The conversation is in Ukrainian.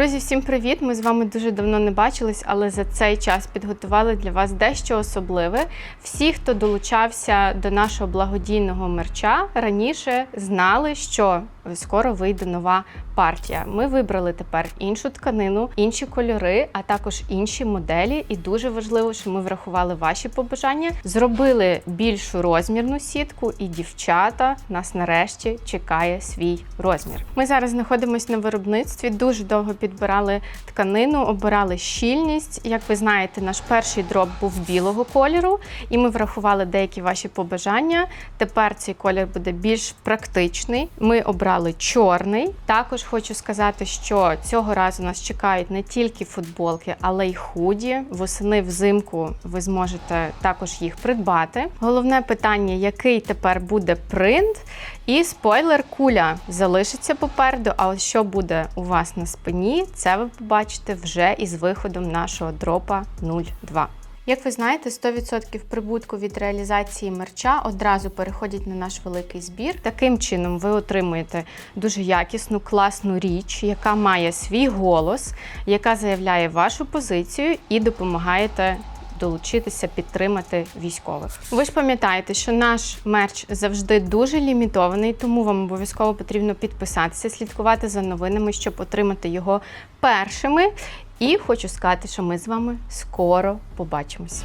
Друзі, всім привіт! Ми з вами дуже давно не бачились, але за цей час підготували для вас дещо особливе. Всі, хто долучався до нашого благодійного мерча, раніше знали, що скоро вийде нова партія. Ми вибрали тепер іншу тканину, інші кольори, а також інші моделі. І дуже важливо, що ми врахували ваші побажання, зробили більшу розмірну сітку, і дівчата нас нарешті чекає свій розмір. Ми зараз знаходимося на виробництві. Дуже довго підбирали тканину, обирали щільність. Як ви знаєте, наш перший дроб був білого кольору, і ми врахували деякі ваші побажання. Тепер цей колір буде більш практичний. Ми обрали чорний. Також хочу сказати, що цього разу нас чекають не тільки футболки, але й худі. Восени взимку ви зможете також їх придбати. Головне питання, який тепер буде принт. І спойлер, куля залишиться попереду. А ось що буде у вас на спині, це ви побачите вже із виходом нашого дропа 02. Як ви знаєте, 100% прибутку від реалізації мерча одразу переходять на наш великий збір. Таким чином, ви отримуєте дуже якісну, класну річ, яка має свій голос, яка заявляє вашу позицію і допомагаєте долучитися, підтримати військових. Ви ж пам'ятаєте, що наш мерч завжди дуже лімітований, тому вам обов'язково потрібно підписатися, слідкувати за новинами, щоб отримати його першими. І хочу сказати, що ми з вами скоро побачимось.